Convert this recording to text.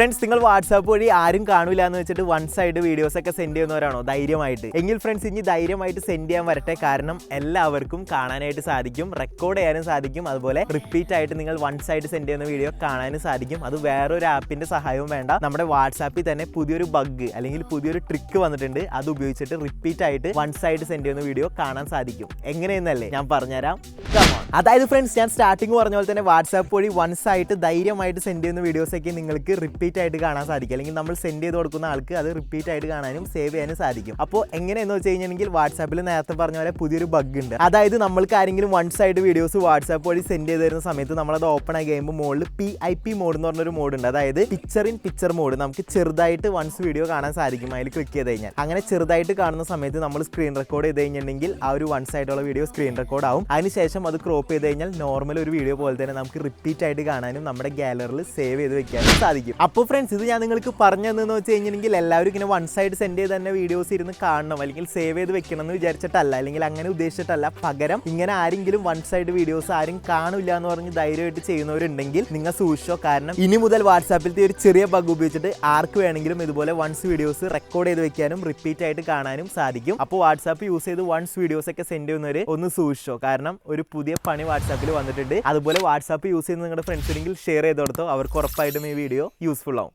Friends നിങ്ങൾ WhatsApp വഴി ആരും കാണൂല എന്ന് വെച്ചിട്ട് വൺ സൈഡ് വീഡിയോസ് ഒക്കെ സെൻഡ് ചെയ്യുന്നവരാണോ? ധൈര്യമായിട്ട്. എങ്കിൽ ഫ്രണ്ട്സ് ഇനി ധൈര്യമായിട്ട് സെൻഡ് ചെയ്യാൻ വരട്ടെ. കാരണം എല്ലാവർക്കും കാണാനായിട്ട് സാധിക്കും റെക്കോർഡ് ചെയ്യാനും സാധിക്കും. അതുപോലെ റിപ്പീറ്റ് ആയിട്ട് നിങ്ങൾ വൺ സൈഡ് സെൻഡ് ചെയ്യുന്ന വീഡിയോ കാണാനും സാധിക്കും. അത് വേറൊരു ആപ്പിന്റെ സഹായവും വേണ്ട. നമ്മുടെ വാട്സാപ്പിൽ തന്നെ പുതിയൊരു ബഗ് അല്ലെങ്കിൽ പുതിയൊരു ട്രിക്ക് വന്നിട്ടുണ്ട്. അത് ഉപയോഗിച്ചിട്ട് റിപ്പീറ്റ് ആയിട്ട് വൺ സൈഡ് സെൻഡ് ചെയ്യുന്ന വീഡിയോ കാണാൻ സാധിക്കും. എങ്ങനെയെന്നല്ലേ ഞാൻ പറഞ്ഞുതരാം. അതായത് ഫ്രണ്ട്സ് ഞാൻ സ്റ്റാർട്ടിങ് പറഞ്ഞ പോലെ തന്നെ വാട്സാപ്പ് വഴി വൺസ് ആയിട്ട് ധൈര്യമായിട്ട് സെൻഡ് ചെയ്യുന്ന വീഡിയോസൊക്കെ നിങ്ങൾക്ക് റിപ്പീറ്റ് ആയിട്ട് കാണാൻ സാധിക്കും. അല്ലെങ്കിൽ നമ്മൾ സെൻഡ് ചെയ്ത് കൊടുക്കുന്ന ആൾക്ക് അത് റിപ്പീറ്റ് ആയിട്ട് കാണാനും സേവ് ചെയ്യാനും സാധിക്കും. അപ്പോൾ എങ്ങനെയെന്ന് വെച്ച് കഴിഞ്ഞിട്ടുണ്ടെങ്കിൽ വാട്സാപ്പിൽ നേരത്തെ പറഞ്ഞ പോലെ പുതിയൊരു ബഗ് ഉണ്ട്. അതായത് നമ്മൾക്ക് ആരെങ്കിലും വൺ സൈഡ് വീഡിയോസ് വാട്സാപ്പ് വഴി സെൻഡ് ചെയ്ത് തരുന്ന സമയത്ത് നമ്മളത് ഓപ്പൺ ആയി കഴിയുമ്പോൾ മുകളിൽ പി ഐ പി മോഡ് എന്ന് പറഞ്ഞൊരു മോഡ് ഉണ്ട്. അതായത് പിക്ചർ ഇൻ പിക്ചർ മോഡ് നമുക്ക് ചെറുതായിട്ട് വൺസ് വീഡിയോ കാണാൻ സാധിക്കും അതിൽ ക്ലിക്ക് ചെയ്ത് കഴിഞ്ഞാൽ. അങ്ങനെ ചെറുതായിട്ട് കാണുന്ന സമയത്ത് നമ്മൾ സ്ക്രീൻ റെക്കോർഡ് ചെയ്ത് കഴിഞ്ഞിട്ടുണ്ടെങ്കിൽ ആ ഒരു വൺ സൈഡുള്ള വീഡിയോ സ്ക്രീൻ റെക്കോർഡ് ആവും. അതിനുശേഷം അത് ക്രോപ്പ് ചെയ്ത് കഴിഞ്ഞാൽ നോർമൽ ഒരു വീഡിയോ പോലെ തന്നെ നമുക്ക് റിപ്പീറ്റ് ആയിട്ട് കാണാനും നമ്മുടെ ഗാലറിയിൽ സേവ് ചെയ്ത് വെക്കാനും സാധിക്കും. അപ്പോൾ ഫ്രണ്ട്സ് ഇത് ഞാൻ നിങ്ങൾക്ക് പറഞ്ഞു തന്നെന്ന് വെച്ച് കഴിഞ്ഞിട്ടുണ്ടെങ്കിൽ എല്ലാവരും ഇങ്ങനെ വൺ സൈഡ് സെൻഡ് ചെയ്ത് തന്നെ വീഡിയോസ് ഇരുന്ന് കാണണം. അല്ലെങ്കിൽ സേവ് ചെയ്ത് വെക്കണം എന്ന് വിചാരിച്ചിട്ടല്ല. അല്ലെങ്കിൽ അങ്ങനെ ഉദ്ദേശിച്ചിട്ടല്ല. പകരം ഇങ്ങനെ ആരെങ്കിലും വൺ സൈഡ് വീഡിയോസ് ആരും കാണില്ല എന്ന് പറഞ്ഞ് ധൈര്യമായിട്ട് ചെയ്യുന്നവരുണ്ടെങ്കിൽ നിങ്ങൾ സൂക്ഷിച്ചോ. കാരണം ഇനി മുതൽ വാട്സാപ്പിലത്തെ ഒരു ചെറിയ ബഗ് ഉപയോഗിച്ചിട്ട് ആർക്ക് വേണമെങ്കിലും ഇതുപോലെ വൺസ് വീഡിയോസ് റെക്കോർഡ് ചെയ്ത് വെക്കാനും റിപ്പീറ്റ് ആയിട്ട് കാണാനും സാധിക്കും. അപ്പോൾ വാട്സാപ്പ് യൂസ് ചെയ്ത് വൺസ് വീഡിയോസ് ഒക്കെ സെൻഡ് ചെയ്യുന്നവർ ഒന്ന് സൂക്ഷിച്ചോ. കാരണം ഒരു പുതിയ പണി വാട്സാപ്പിൽ വന്നിട്ടുണ്ട്. അതുപോലെ വാട്സാപ്പ് യൂസ് ചെയ്യുന്ന നിങ്ങളുടെ ഫ്രണ്ട്സിനെങ്കിൽ ഷെയർ ചെയ്ത് കൊടുത്തോ. അവർക്ക് ഉറപ്പായിട്ടും ഈ വീഡിയോ യൂസ്ഫുൾ ആവും